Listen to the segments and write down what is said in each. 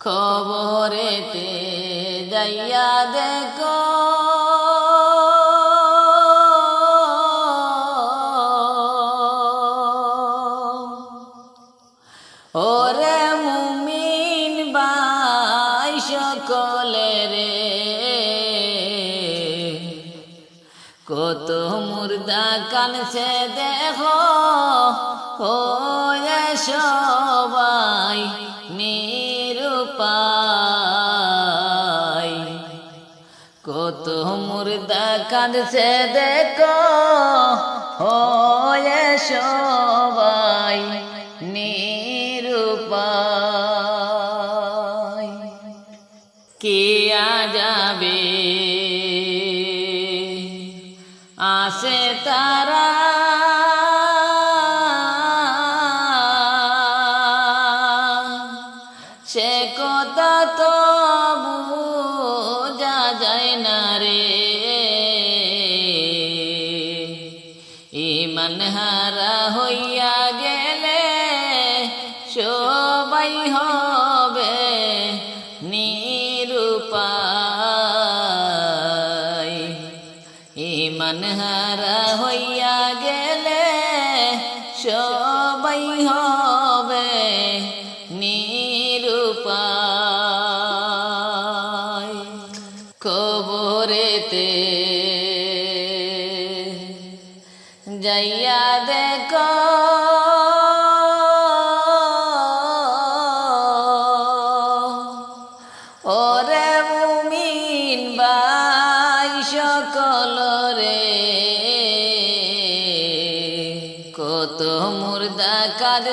খবরেতে যাইয়া দেখো। ওরে মুমিন বাই সকলে রে কত মুর্দা কানছে দেখো। ও সবাই মুর্দা কাঁদছে দেখো হয়ে সবাই।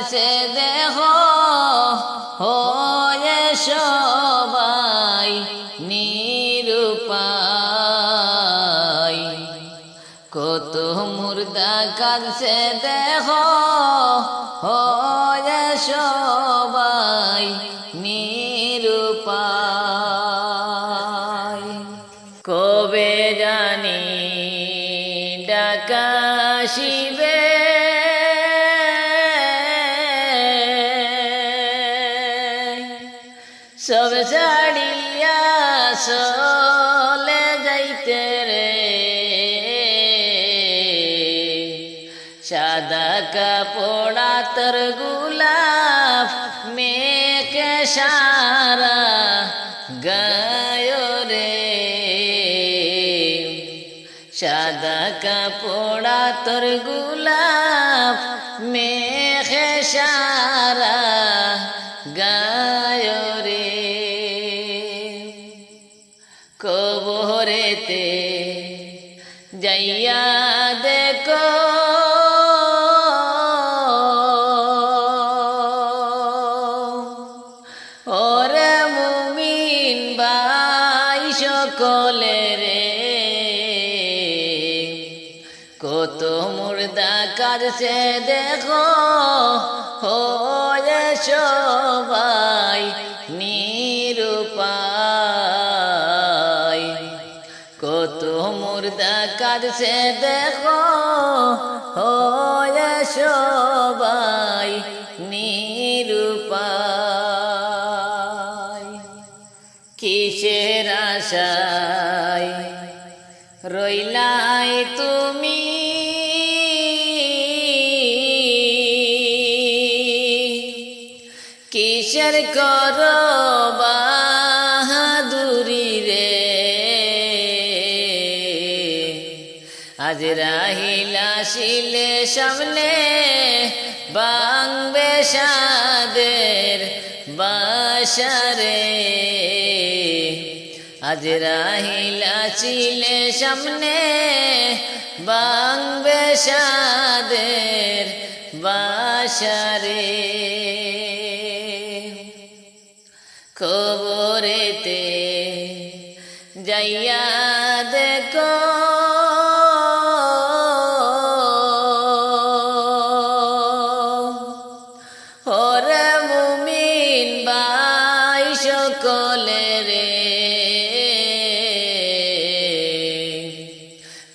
কাঁদছে দেহ হয়ে সবাই নিরূপায়। কত মুর্দা কাছে দেহ হয়ে সবাই কাপড়া গুলাব মেকে সারা গায় রে। সাদা কাপড়া তোর গুলাব মেঘে সারা সবাই নিরুপায়। কত মুর্দা কাজছে দেখো হয়ে সবাই নিরুপায় সামনে বাংবে সাদের বাসারে। আজ রাহিলা চিলে সামনে বাংবে সাদের বাসারে। কবরেতে যাইয়া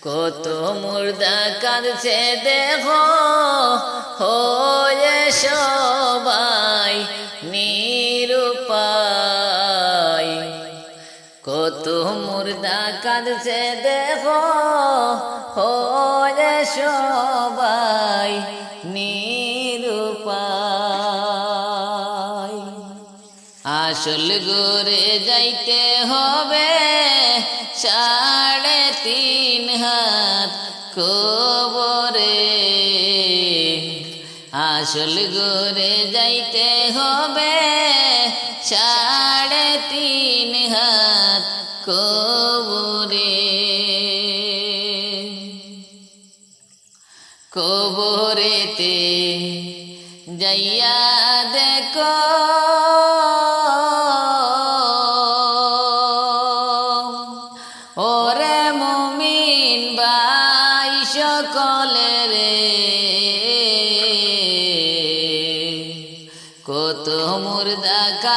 কত মুর্দা কাঁদছে দেহ হয়ে সবাই নিরুপায়। কত মুর্দা কাঁদছে দেহ হয়ে সবাই নিরুপায়। আসল গোরে যাইতে হবে কবরে। আসল গোরে যাইতে হবে সাড়ে তিন হাত কবরে। কবরেতে যাইয়া দেখো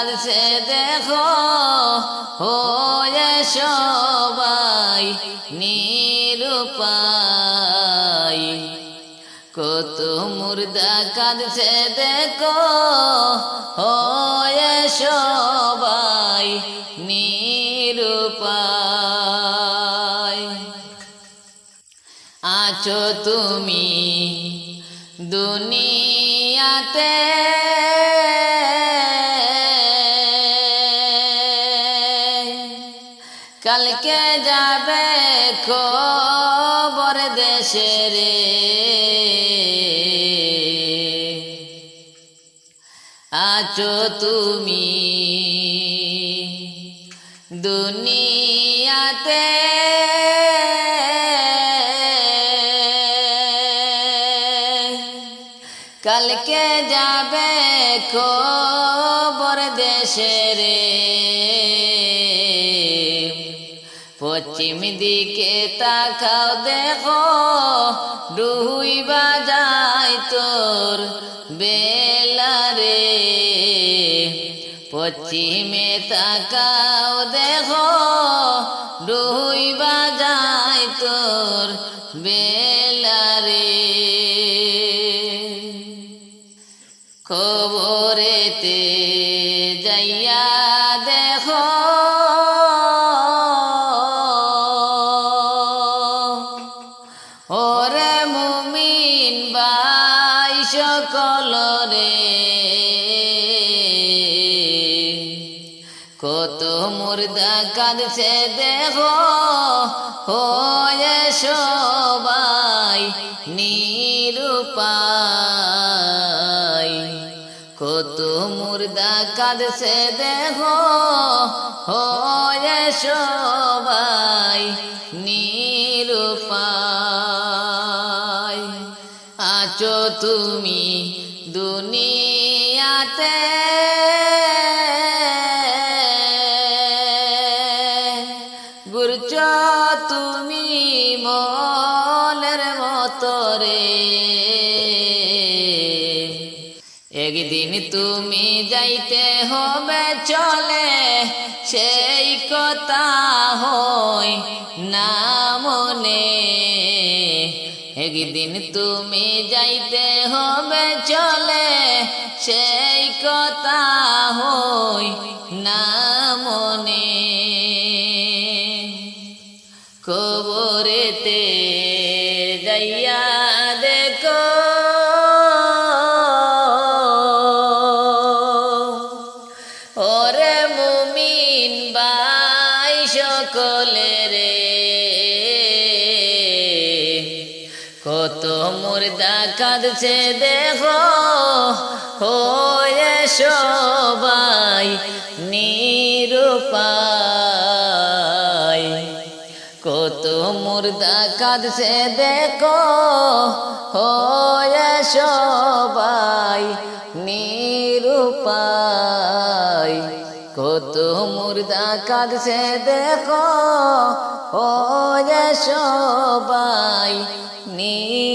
কালছে দেখো, হয়ে সবাই নিরুপায়। কত মুর্দা কাঁদছে দেখো, হয়ে সবাই নিরুপায়। আছো তুমি দুনিয়াতে খবর দেশে রে। আছো তুমি দুনিয়াতে। কালকে যাবে খবর দেশে রে। পশ্চিম দিকে তাকাও দেখো ডুই বাজায় তোর বেলা রে পশ্চিমে তাকাও দেখো ডুই বাজায় তোর বেলা ওরে মুমিন বাই সকল রে। কত মুর্দা কাঁদছে দেখো হয়ে সবাই নিরুপায়। কত মুর্দা কাঁদছে দেখো হয়ে সবাই নিরুপায় তুমি দুনিয়াতে। গুরচ তুমি মনের মতরে একদিন তুমি যাইতে হবে চলে, সেই কথা হয় না মনে। একদিন তুমি যাইতে হবে চলে, সেই কথা হই না মনে। কবরেতে যাইয়া দেখো, ওরে মুমিন বাই সকলে মুর্দা কাঁদছে দেখো হয়ে সবাই নিরুপায়। কত মুর্দা কাঁদছে দেখো। হয়ে সবাই নিরুপায়। কত মুর্দা কাঁদছে দেখো। হয়ে সবাই নিরুপায়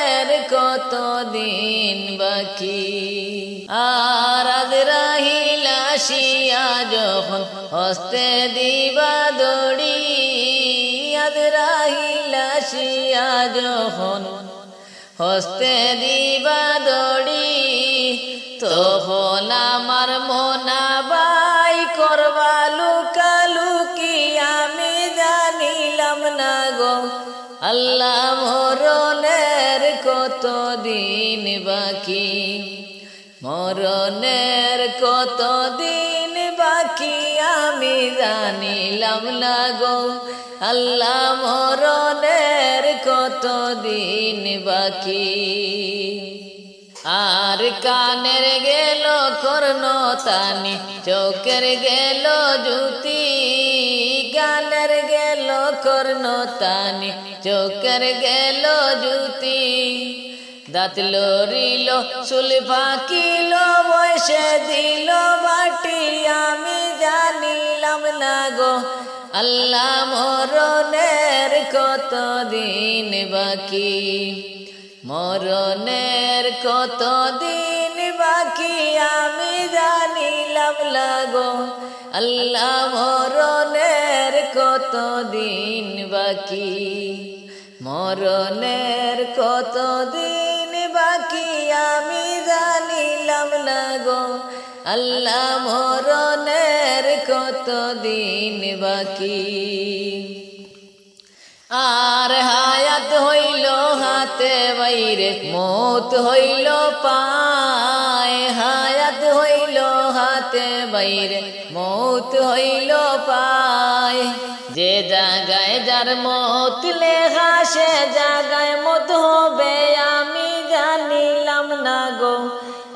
কত দিন বাকি। আর আজ রাহিলা শিয়া যখন হস্তে দিবা দড়ি, আজ রাহিলা শিয়া যখন হস্তে দিবা দড়ি, তখন আমার বাকি। মরণের কত দিন বাকি আমি জানিলাম না গো। আল্লাহ, মরণের কত দিন বাকি। আর কানের গেল কর্ণ তানি চোখের গেল জুতি গানের গেল কর্ণ তানি চোখের গেল জুতি দাঁত লড়িল, চুল ফাঁকিল, বয়সে দিল বাটি আমি জানিলাম না গো, আল্লাহ মরণের কত দিন বাকি? মরণের কত দিন বাকি? আমি জানিলাম লাগো আল্লাহ মরণের কত দিন বাকি? মরণের কত দিন লাগো আল্লাহ মরণের কত দিন বাকি? আর হায়াত হইল হাতে বাইরে, মত হইল পায়। হায়াত হইল হাতে বাইরে, মত হইল পায়। যে জাগায় যার মত লেখা, সে জাগায় মত হবে, আমি জানিলাম না গো।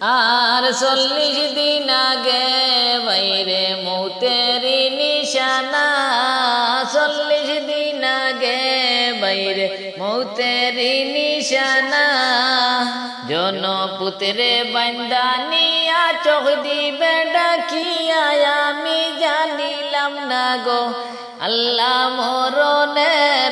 আর চল্লিশ দিন আগে বাইরে মৌতেরি নিশানা। চল্লিশ দিন আগে বাইরে মৌতেরি নিশানা। জনপুত্রে বান্দানিয়া চোখ দিবে, ডাকিয়া, আমি জানিলাম না গো। আল্লাহ মরণের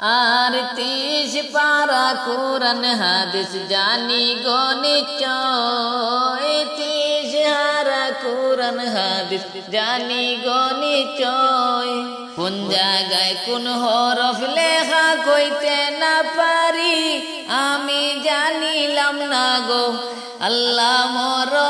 আর তিস পারা কোরআন হাদিস জানি গণিচয় তিস হারা কোরআন হাদিস জানি গণিচয় কোন জায়গায় কোন হরফ লেখা কইতে না পারি, আমি জানিলাম না গো, আল্লাহ মরণের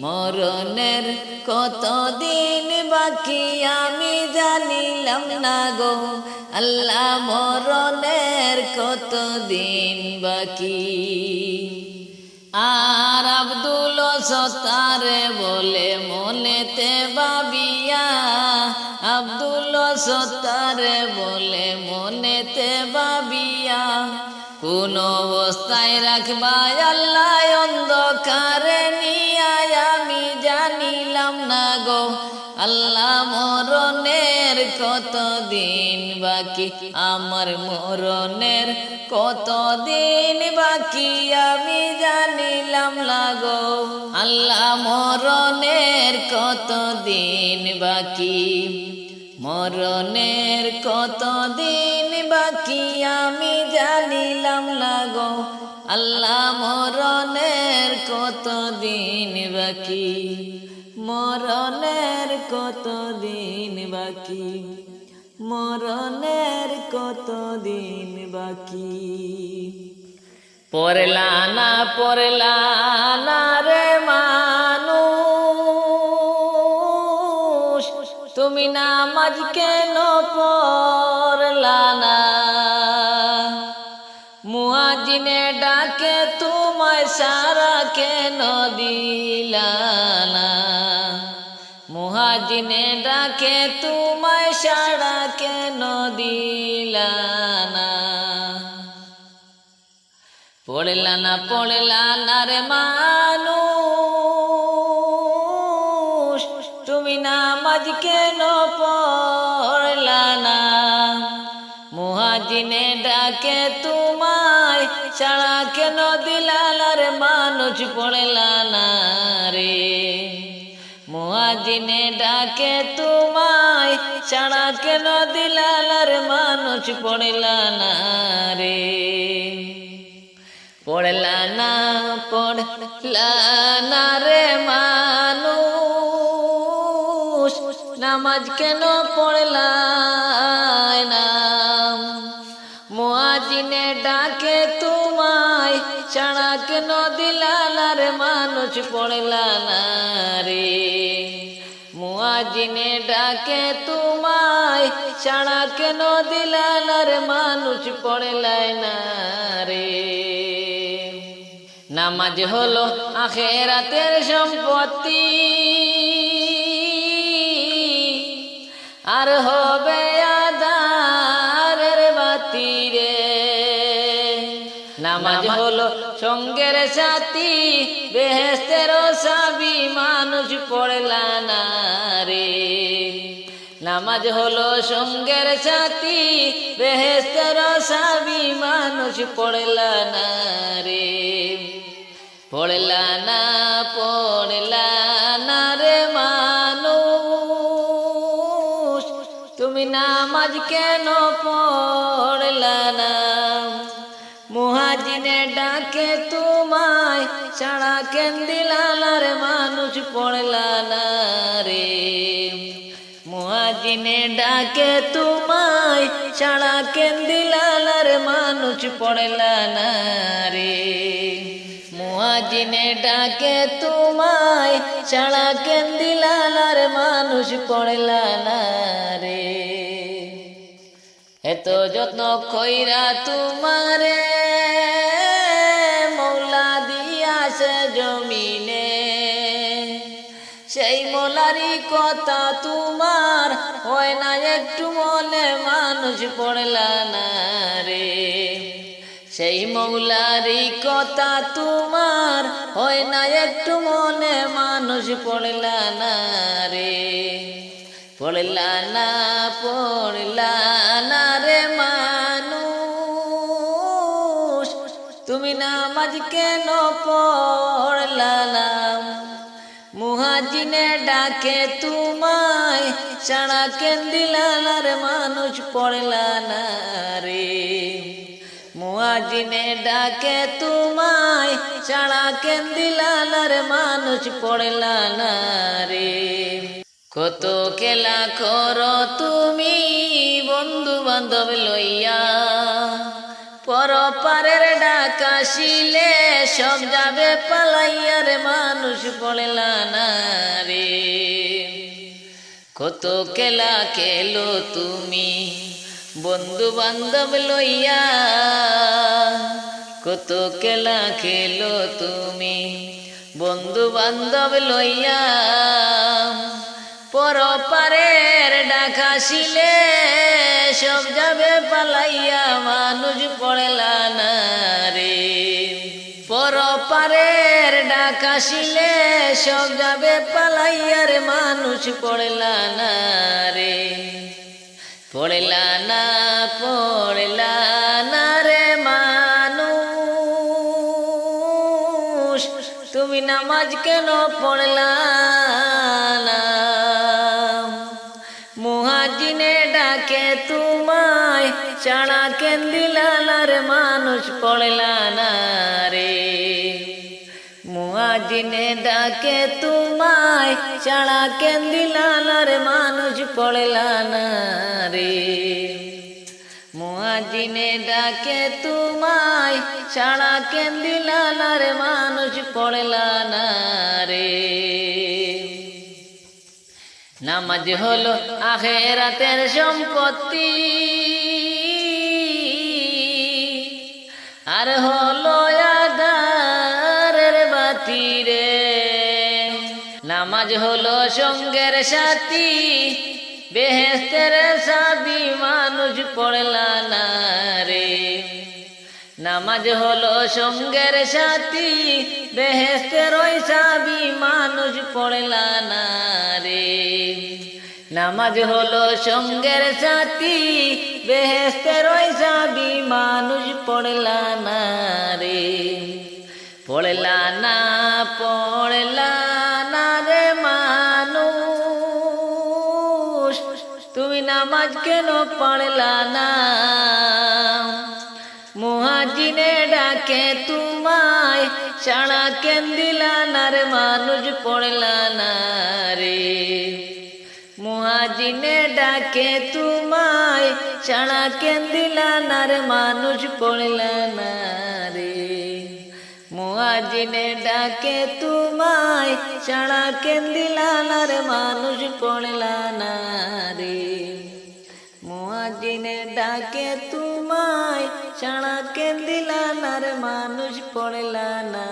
মরণের কত দিন বাকি আমি জানিলাম না গো। আল্লাহ, মরণের কত দিন বাকি। আর আব্দুল সতারে বলে মনেতে বাবিয়া আব্দুল সতারে বলে মনেতে বাবিয়া কোন অবস্থায় রাখবা আল্লাহ অন্ধকারে আমি জানিলাম না গো আল্লাহ মরণের কত কত দিন বাকি? আমার মরণের কত দিন বাকি? আমি জানিলাম লাগো আল্লাহ মরণের কত দিন বাকি? মরণের কত দিন বাকি? আমি জানিলাম লাগো আল্লাহ মরণের কত দিন বাকি? মরণের কত দিন বাকি? মরণের কত দিন বাকি? পড়লা না পড়লা না রে মানুষ, তুমি নামাজ কেন পড়লা না মুয়াজিনে ডাকে, তোমায় সারা কেন দিলা না মুহাজিনে ডাকে, তোমায় সারা কেন দিলা না পড়লা না পড়লা না রে মানুষ, তুমি নামাজ কেন পড়লা না মুহাজিনে ডাকে, তোমায় ছাড়া কেন দিলালার মানুষ পড়লা না রে? মুহাজিনে ডাকে, তোমায় ছাড়া কেন দিলালার মানুষ পড়লা না রে? পড়লা না পড়লা না রে মানুষ, নামাজ কেন পড়লা না? মুয়াজিনে ডাকে, তোমায় ছাড়া কেন দিলালার মানুষ পড়লা না মুয়াজিনে ডাকে তোমায়, ছাড়া কেন দিলালার মানুষ পড়লাই না রে? নামাজ হলো আখেরাতের সম্পত্তি। আর হবে নামাজ হলো সঙ্গের সাথী বেহেস্তের সাবি, মানুষ পড়লা না রে। নামাজ হলো সঙ্গের সাথী বেহেস্তের সাবি, মানুষ পড়লা না রে। পড়লা না পড়লা না রে মানুষ। তুমি নামাজ কেন পড়লা ছাড়া কেন দিলালার মানুষ পড়লা রে। মুহাজিনে ডাকে, তোমায় ছাড়া কেন দিলালার মানুষ পড়লা রে। মুয়াজিনে ডাকে, তোমায় ছাড়া কেন দিলালার মানুষ পড়লা রে। এত যত্ন কইরা তোমারে কথা তোমার হয় না, একটু মনে মানুষ পড়লা না রে। সেই মৌলারি কথা তোমার হয় না, একটু মনে মানুষ পড়লা না রে। পড়লা না পড়লা না রে মানুষ, তুমি নামাজ কেন পড়লা না? মুহাজিনে ডাকে তোমায় ছাড়া কেন দিলালার মানুষ পড়লা না রে। মুয়াজিনে ডাকে তোমায় ছাড়া কেন দিলালার মানুষ পড়লা না রে। কত খেলা করো তুমি বন্ধু বান্ধব লইয়া। পর পারের ডাকাশিলে সব যাবে পালাইয়া রে মানুষ পড়লা না রে, কত কেলা খেলো তুমি বন্ধু বান্ধব লইয়া, কত কেলা খেলো তুমি বন্ধু বান্ধব লইয়া পর পারের ডাকাশিলে সব যাবে পালাইয়া মানুষ পড়লা না রে পর পারের ডাকাশিলে সব যাবে পালাইয়ার মানুষ পড়লা না রে পড়লা না পড়লা না রে মানুষ, তুমি নামাজ কেন পড়লা? চাড়া কেন দিলা না রে, মানুষ পড়লা না রে। মুয়াজিনে ডাকে, তোমায় চাড়া কেন দিলা না রে, মানুষ পড়লা না রে। মুয়াজিনে ডাকে, তোমায় ছাড়া কেন দিলা না রে, মানুষ পড়লা না নামাজ হলো আখেরাতের সম্পত্তি। নামাজ হলো সঙ্গের সাথী। বেহেস্তের সাবি মানুষ পড়লা না রে। নামাজ হলো সঙ্গের সাথী, বেহেস্তের ওই সাবি মানুষ পড়লা না রে। নামাজ হলো সঙ্গের সাথী, বেহেস্তের ওই সাবি মানুষ পড়লা না রে। পড়লা না, পড়লা তুমি নামাজ কেন পড়লা না? মুহাজিনে ডাকে, তোমায় ছাড়া কেন দিলা না রে মানুষ পড়লা না রে? মুহাজিনে ডাকে, তোমায় ছাড়া কেন দিলা না রে মানুষ পড়লা না। মুয়াজিনে ডাকে তোমায়, ছাড়া কেন দিলা না রে মানুষ পড়লা না রে। মোয়াজিনে ডাকে তোমায়, ছাড়া কেন দিলা না রে মানুষ পড়লা না